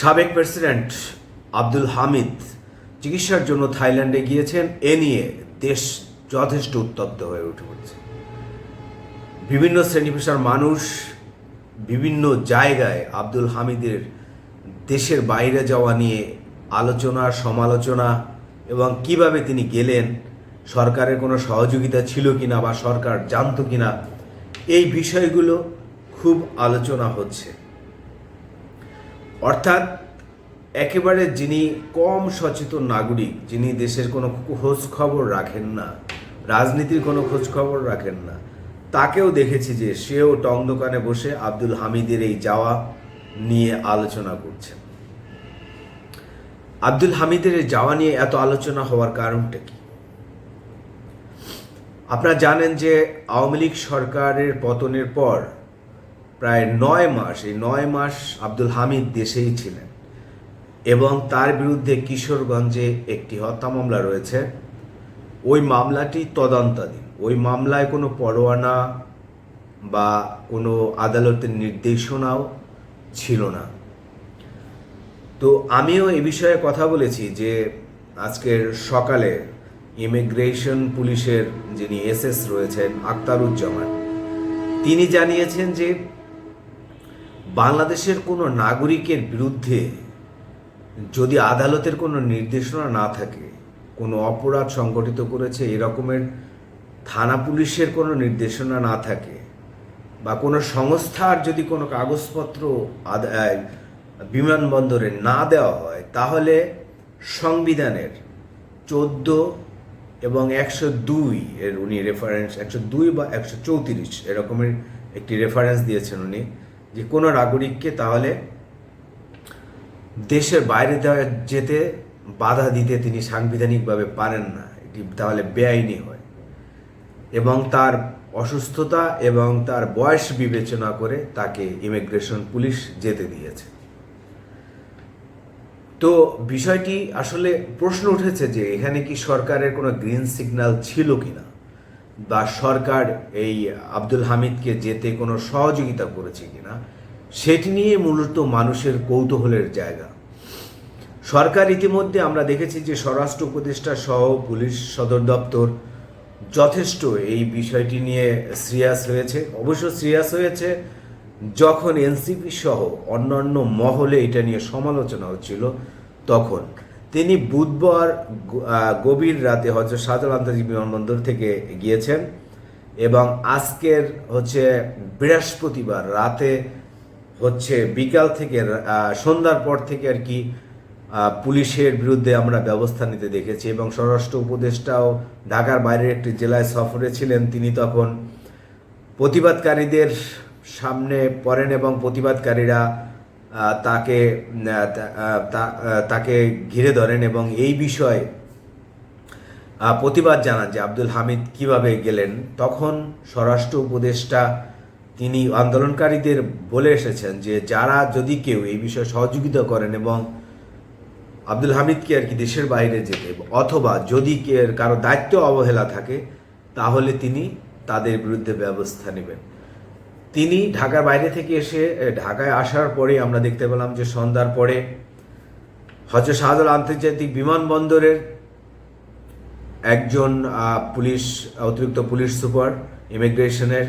সাবেক প্রেসিডেন্ট আব্দুল হামিদ চিকিৎসার জন্য থাইল্যান্ডে গিয়েছেন। এ নিয়ে দেশ যথেষ্ট উত্তপ্ত হয়ে উঠে পড়ছে। বিভিন্ন শ্রেণি পেশার মানুষ বিভিন্ন জায়গায় আব্দুল হামিদের দেশের বাইরে যাওয়া নিয়ে আলোচনা, সমালোচনা এবং কীভাবে তিনি গেলেন, সরকারের কোনো সহযোগিতা ছিল কিনা বা সরকার জানতো কিনা, এই বিষয়গুলো খুব আলোচনা হচ্ছে। অর্থাৎ একেবারে যিনি কম সচেতন নাগরিক, যিনি দেশের কোনো খোঁজ খবর রাখেন না, রাজনীতির কোনো খোঁজ খবর রাখেন না, তাকেও দেখেছি যে সেও টং দোকানে বসে আব্দুল হামিদের এই যাওয়া নিয়ে আলোচনা করছেন। আব্দুল হামিদের যাওয়া নিয়ে এত আলোচনা হওয়ার কারণটা কি? আপনারা জানেন যে আওয়ামী লীগ সরকারের পতনের পর প্রায় নয় মাস, এই নয় মাস আব্দুল হামিদ দেশেই ছিলেন এবং তার বিরুদ্ধে কিশোরগঞ্জে একটি হত্যা মামলা রয়েছে। ওই মামলাটি তদন্তাধীন। ওই মামলায় কোনো পরোয়ানা বা কোনো আদালতের নির্দেশনাও ছিল না। তো আমিও এ বিষয়ে কথা বলেছি যে আজকের সকালে ইমিগ্রেশন পুলিশের যিনি এসএস রয়েছেন আক্তারুজ্জামান তিনি জানিয়েছেন যে বাংলাদেশের কোনো নাগরিকের বিরুদ্ধে যদি আদালতের কোনো নির্দেশনা না থাকে, কোনো অপরাধ সংগঠিত করেছে, এরকমের থানা পুলিশের কোনো নির্দেশনা না থাকে, বা কোনো সংস্থার যদি কোনো কাগজপত্র বিমানবন্দরে না দেওয়া হয়, তাহলে সংবিধানের চোদ্দ এবং একশো দুই এর উনি রেফারেন্স একশো দুই বা একশো চৌত্রিশ এরকমের একটি রেফারেন্স দিয়েছেন উনি। যে কোনো নাগরিককে তাহলে দেশের বাইরে যেতে বাধা দিতে তিনি সাংবিধানিকভাবে পারেন না। এটি তাহলে বেআইনি হয়। এবং তার অসুস্থতা এবং তার বয়স বিবেচনা করে তাকে ইমিগ্রেশন পুলিশ যেতে দিয়েছে। তো বিষয়টি আসলে প্রশ্ন উঠেছে যে এখানে কি সরকারের কোনো গ্রিন সিগন্যাল ছিল কিনা? বা সরকার এই আব্দুল হামিদকে যেতে কোনো সহযোগিতা করেছে কিনা, সেটি নিয়ে মূলত মানুষের কৌতূহলের জায়গা। সরকার ইতিমধ্যে আমরা দেখেছি যে স্বরাষ্ট্র উপদেষ্টা সহ পুলিশ সদর দপ্তর যথেষ্ট এই বিষয়টি নিয়ে সিরিয়াস হয়েছে। অবশ্য সিরিয়াস হয়েছে যখন এনসিপি সহ অন্যান্য মহলে এটা নিয়ে সমালোচনা হচ্ছিল, তখন। তিনি বুধবার গভীর রাতে হচ্ছে শাহজালাল আন্তর্জাতিক বিমানবন্দর থেকে গিয়েছেন এবং আজকের হচ্ছে বৃহস্পতিবার রাতে হচ্ছে বিকাল থেকে সন্ধ্যার পর থেকে আর কি পুলিশের বিরুদ্ধে আমরা ব্যবস্থা নিতে দেখেছি এবং স্বরাষ্ট্র উপদেষ্টাও ঢাকার বাইরের একটি জেলায় সফরে ছিলেন। তিনি তখন প্রতিবাদকারীদের সামনে পড়েন এবং প্রতিবাদকারীরা তাকে তাকে ঘিরে ধরেন এবং এই বিষয়ে প্রতিবাদ জানান যে আব্দুল হামিদ কীভাবে গেলেন। তখন স্বরাষ্ট্র উপদেষ্টা তিনি আন্দোলনকারীদের বলে এসেছেন যে যারা যদি কেউ এই বিষয়ে সহযোগিতা করেন এবং আব্দুল হামিদকে আর কি দেশের বাইরে যেতে অথবা যদি কারও দায়িত্ব অবহেলা থাকে, তাহলে তিনি তাদের বিরুদ্ধে ব্যবস্থা নেবেন। তিনি ঢাকার বাইরে থেকে এসে ঢাকায় আসার পরে আমরা দেখতে পেলাম যে সন্ধ্যার পরে হজরত শাহজালাল আন্তর্জাতিক বিমানবন্দরের একজন পুলিশ, অতিরিক্ত পুলিশ সুপার, ইমিগ্রেশনের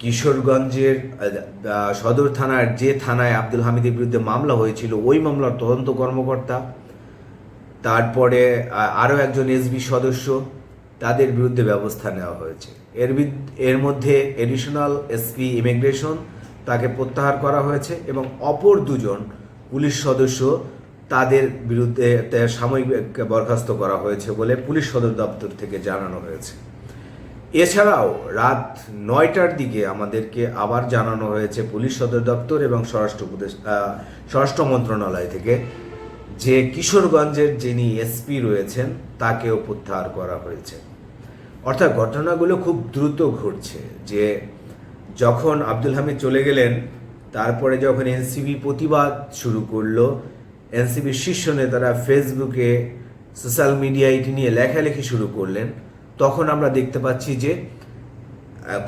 কিশোরগঞ্জের সদর থানার যে থানায় আব্দুল হামিদের বিরুদ্ধে মামলা হয়েছিল, ওই মামলার তদন্ত কর্মকর্তা, তারপরে আরও একজন এসবি সদস্য তাদের বিরুদ্ধে ব্যবস্থা নেওয়া হয়েছে। এর এর মধ্যে এডিশনাল এসপি ইমিগ্রেশন তাকে প্রত্যাহার করা হয়েছে এবং অপর দুজন পুলিশ সদস্য তাদের বিরুদ্ধে সাময়িক বরখাস্ত করা হয়েছে বলে পুলিশ সদর দপ্তর থেকে জানানো হয়েছে। এছাড়াও রাত নয়টার দিকে আমাদেরকে আবার জানানো হয়েছে পুলিশ সদর দপ্তর এবং স্বরাষ্ট্র উপদেশ স্বরাষ্ট্র মন্ত্রণালয় থেকে যে কিশোরগঞ্জের যিনি এসপি রয়েছেন তাকেও প্রত্যাহার করা হয়েছে। অর্থাৎ ঘটনাগুলো খুব দ্রুত ঘটছে যে যখন আব্দুল হামিদ চলে গেলেন, তারপরে যখন এনসিবি প্রতিবাদ শুরু করল এনসিবির শীর্ষ নেতারা ফেসবুকে সোশ্যাল মিডিয়ায় এটি নিয়ে লেখালেখি শুরু করলেন, তখন আমরা দেখতে পাচ্ছি যে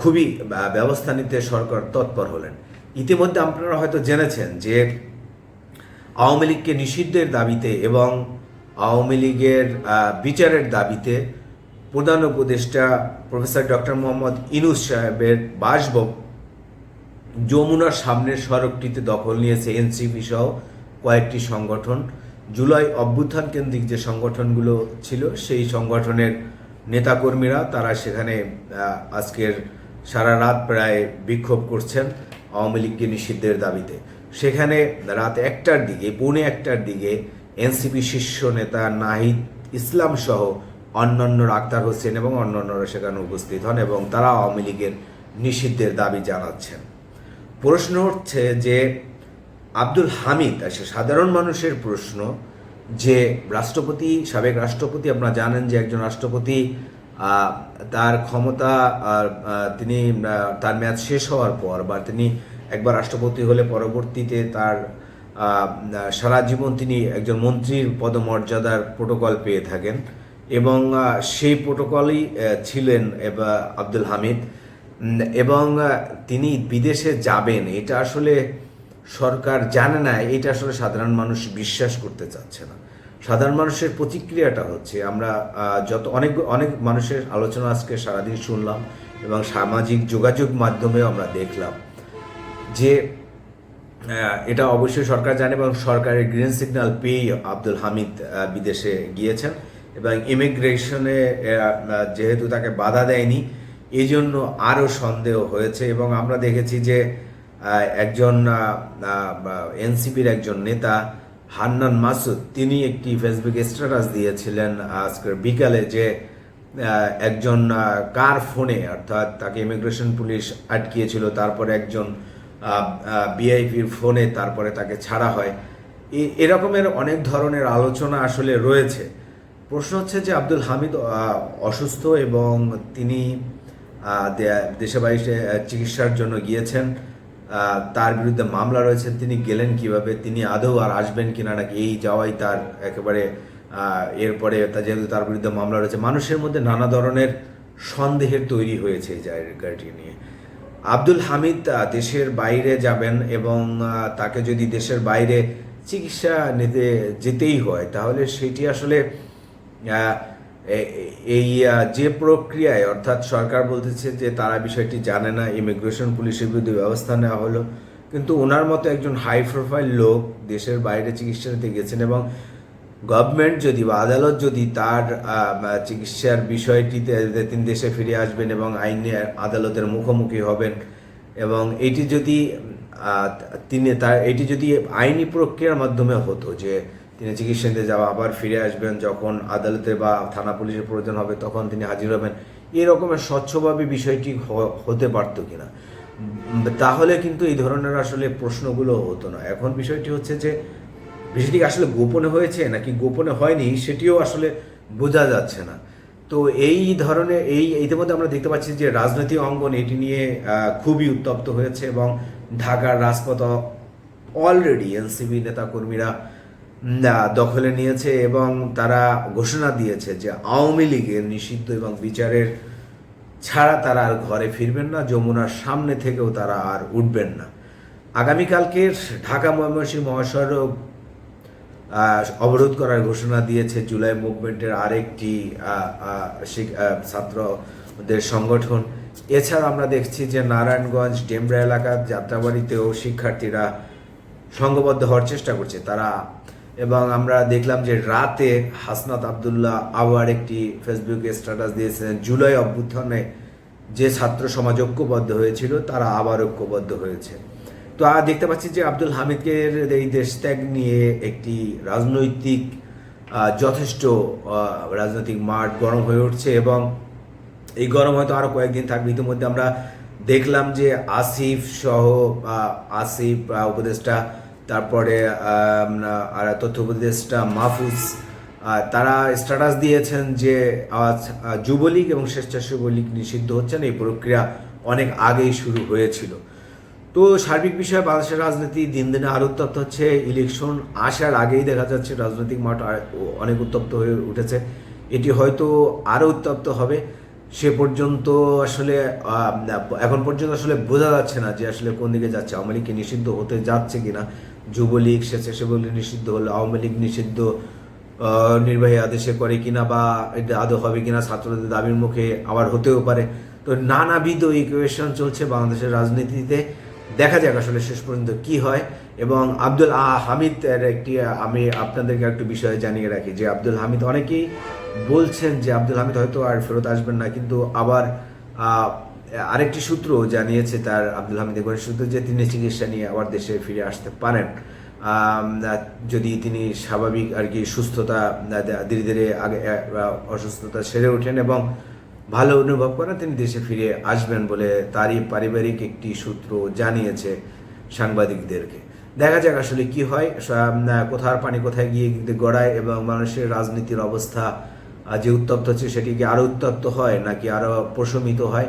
খুবই ব্যবস্থা নিতে সরকার তৎপর হলেন। ইতিমধ্যে আপনারা হয়তো জেনেছেন যে আওয়ামী লীগকে নিষিদ্ধের দাবিতে এবং আওয়ামী লীগের বিচারের দাবিতে প্রধান উপদেষ্টা প্রফেসর ডক্টর মোহাম্মদ ইনুস সাহেবের বাসভবন যমুনার সামনের সড়কটিতে দখল নিয়েছে এনসিপি সহ কয়েকটি সংগঠন। জুলাই অভ্যুত্থান কেন্দ্রিক যে সংগঠনগুলো ছিল, সেই সংগঠনের নেতাকর্মীরা তারা সেখানে আজকের সারা রাত প্রায় বিক্ষোভ করছেন আওয়ামী লীগকে নিষিদ্ধের দাবিতে। সেখানে রাত একটার দিকে, পৌনে একটার দিকে এনসিপি শীর্ষ নেতা নাহিদ ইসলাম সহ অন্যান্য আক্তার হোসেন এবং অন্যান্যরা সেখানে উপস্থিত হন এবং তারা আওয়ামী লীগের নিষিদ্ধের দাবি জানাচ্ছেন। প্রশ্ন হচ্ছে যে, আব্দুল হামিদ আসলে সাধারণ মানুষের প্রশ্ন যে, রাষ্ট্রপতি, সাবেক রাষ্ট্রপতি, আপনারা জানেন যে একজন রাষ্ট্রপতি তার ক্ষমতা তিনি তার মেয়াদ শেষ হওয়ার পর বা তিনি একবার রাষ্ট্রপতি হলে পরবর্তীতে তার সারা জীবন তিনি একজন মন্ত্রীর পদমর্যাদার প্রোটোকল পেয়ে থাকেন। এবং সেই প্রোটোকলই ছিলেন আব্দুল হামিদ। এবং তিনি বিদেশে যাবেন, এটা আসলে সরকার জানে না, এটা আসলে সাধারণ মানুষ বিশ্বাস করতে চাচ্ছে না। সাধারণ মানুষের প্রতিক্রিয়াটা হচ্ছে, আমরা যত অনেক অনেক মানুষের আলোচনা আজকে সারাদিন শুনলাম এবং সামাজিক যোগাযোগ মাধ্যমেও আমরা দেখলাম যে এটা অবশ্যই সরকার জানে এবং সরকারের গ্রিন সিগন্যাল পেয়েই আব্দুল হামিদ বিদেশে গিয়েছেন। এবং ইমিগ্রেশনে যেহেতু তাকে বাধা দেয়নি এই জন্য আরও সন্দেহ হয়েছে এবং আমরা দেখেছি যে একজন এনসিপির একজন নেতা, হান্নান মাসুদ, তিনি একটি ফেসবুকে স্ট্যাটাস দিয়েছিলেন আজকের বিকালে যে একজন কার ফোনে, অর্থাৎ তাকে ইমিগ্রেশন পুলিশ আটকিয়েছিল, তারপরে একজন বিআইপির ফোনে তারপরে তাকে ছাড়া হয়। এরকমের অনেক ধরনের আলোচনা আসলে রয়েছে। প্রশ্ন হচ্ছে যে আব্দুল হামিদ অসুস্থ এবং তিনি দেশে বাইরে চিকিৎসার জন্য গিয়েছেন তার বিরুদ্ধে মামলা রয়েছে, তিনি গেলেন কীভাবে, তিনি আদৌ আর আসবেন কিনা নাকি এই যাওয়াই তার একেবারে এরপরে যেহেতু তার বিরুদ্ধে মামলা রয়েছে, মানুষের মধ্যে নানা ধরনের সন্দেহের তৈরি হয়েছে এই জায়গাটি নিয়ে। আব্দুল হামিদ দেশের বাইরে যাবেন এবং তাকে যদি দেশের বাইরে চিকিৎসা নিতে যেতেই হয়, তাহলে সেটি আসলে এই যে প্রক্রিয়ায় অর্থাৎ সরকার বলতেছে যে তারা বিষয়টি জানে না ইমিগ্রেশন পুলিশের বিরুদ্ধে ব্যবস্থা নেওয়া হলো, কিন্তু ওনার মতো একজন হাই প্রোফাইল লোক দেশের বাইরে চিকিৎসা নিতে গেছেন এবং গভর্নমেন্ট যদি বা আদালত যদি তার চিকিৎসার বিষয়টিতে তিনি দেশে ফিরে আসবেন এবং আইনি আদালতের মুখোমুখি হবেন এবং এটি যদি তিনি তার, এটি যদি আইনি প্রক্রিয়ার মাধ্যমে হতো যে তিনি চিকিৎসা নিতে যাওয়া, আবার ফিরে আসবেন যখন আদালতে বা থানা পুলিশের প্রয়োজন হবে, তখন তিনি হাজির হবেন। এই রকমের স্বচ্ছভাবে বিষয়টি হতে পারতো কিনা? তাহলে কিন্তু এই ধরনের আসলে প্রশ্নগুলো হতো না। এখন বিষয়টি হচ্ছে যে, বিষয়টি আসলে গোপনে হয়েছে নাকি গোপনে হয়নি, সেটিও আসলে বোঝা যাচ্ছে না। তো এই ধরনের, এই ইতিমধ্যে আমরা দেখতে পাচ্ছি যে রাজনৈতিক অঙ্গন এটি নিয়ে খুবই উত্তপ্ত হয়েছে এবং ঢাকার রাজপথ অলরেডি এনসিবি নেতাকর্মীরা দখলে নিয়েছে এবং তারা ঘোষণা দিয়েছে যে আওয়ামী লীগের নিষিদ্ধ এবং বিচারের ছাড়া তারা আর ঘরে ফিরবেন না, যমুনার সামনে থেকেও তারা আর উঠবেন না। আগামীকালকের ঢাকা ময়মনসিংহ মহাসড়ক অবরোধ করার ঘোষণা দিয়েছে জুলাই মুভমেন্টের আরেকটি ছাত্রদের সংগঠন। এছাড়া আমরা দেখছি যে নারায়ণগঞ্জ, ডেমরা এলাকার যাত্রাবাড়িতেও শিক্ষার্থীরা সংঘবদ্ধ হওয়ার চেষ্টা করছে। তারা এবং আমরা দেখলাম যে রাতে হাসনাত আবদুল্লাহ আবার একটি ফেসবুকে স্ট্যাটাস দিয়েছিলেন জুলাই অভ্যুত্থানে যে ছাত্র সমাজ ঐক্যবদ্ধ হয়েছিল, তারা আবার ঐক্যবদ্ধ হয়েছে। তো আর দেখতে পাচ্ছি যে আব্দুল হামিদকে এই দেশ ত্যাগ নিয়ে একটি রাজনৈতিক যথেষ্ট রাজনৈতিক মাঠ গরম হয়ে উঠছে এবং এই গরম হয়তো আরও কয়েকদিন থাকবে। ইতিমধ্যে আমরা দেখলাম যে আসিফ সহ আসিফ উপদেষ্টা তারপরে আর তথ্য উপদেষ্টা মাহফুজ তারা স্ট্যাটাস দিয়েছেন যে আজ যুবলীগ এবং স্বেচ্ছাসেবক লীগ নিষিদ্ধ হচ্ছেন এই প্রক্রিয়া অনেক আগেই শুরু হয়েছিল। তো সার্বিক বিষয়ে বাংলাদেশের রাজনীতি দিন দিনে আরও উত্তপ্ত হচ্ছে ইলেকশন আসার আগেই দেখা যাচ্ছে রাজনৈতিক মাঠ অনেক উত্তপ্ত হয়ে উঠেছে। এটি হয়তো আরও উত্তপ্ত হবে। সে পর্যন্ত আসলে এখন পর্যন্ত আসলে বোঝা যাচ্ছে না যে আসলে কোন দিকে যাচ্ছে, আওয়ামী লীগকে নিষিদ্ধ হতে যাচ্ছে কিনা। যুবলীগ স্বেচ্ছাসেবক লীগ নিষিদ্ধ হলো আওয়ামী লীগ নিষিদ্ধ নির্বাহী আদেশে করে কিনা বা এটা আদৌ হবে কিনা ছাত্রদের দাবির মুখে আবার হতেও পারে। তো নানাবিধ ইকুয়েশন চলছে বাংলাদেশের রাজনীতিতে। দেখা যাক আসলে শেষ পর্যন্ত কি হয়। এবং আব্দুল আ- হামিদ এর একটি আমি আপনাদেরকে একটু বিষয় জানিয়ে রাখি যে আব্দুল হামিদ অনেকেই বলছেন যে আব্দুল হামিদ হয়তো আর ফেরত আসবেন না কিন্তু আবার আহ, আরেকটি সূত্র জানিয়েছে তার আব্দুল হামিদের ঘনিষ্ঠ সূত্র যে তিনি চিকিৎসা নিয়ে আবার দেশে ফিরে আসতে পারেন। যদি তিনি স্বাভাবিক আর কি সুস্থতা ধীরে ধীরে আগে অসুস্থতা সেরে ওঠেন এবং ভালো অনুভব করেন, তিনি দেশে ফিরে আসবেন বলে তারই পারিবারিক একটি সূত্র জানিয়েছে সাংবাদিকদেরকে। দেখা যাক আসলে কি হয়। কোথার পানি কোথায় গিয়ে গড়ায় এবং মানুষের রাজনীতির অবস্থা যে উত্তপ্ত হচ্ছে সেটি কি আরও উত্তপ্ত হয় নাকি আরও প্রশমিত হয়?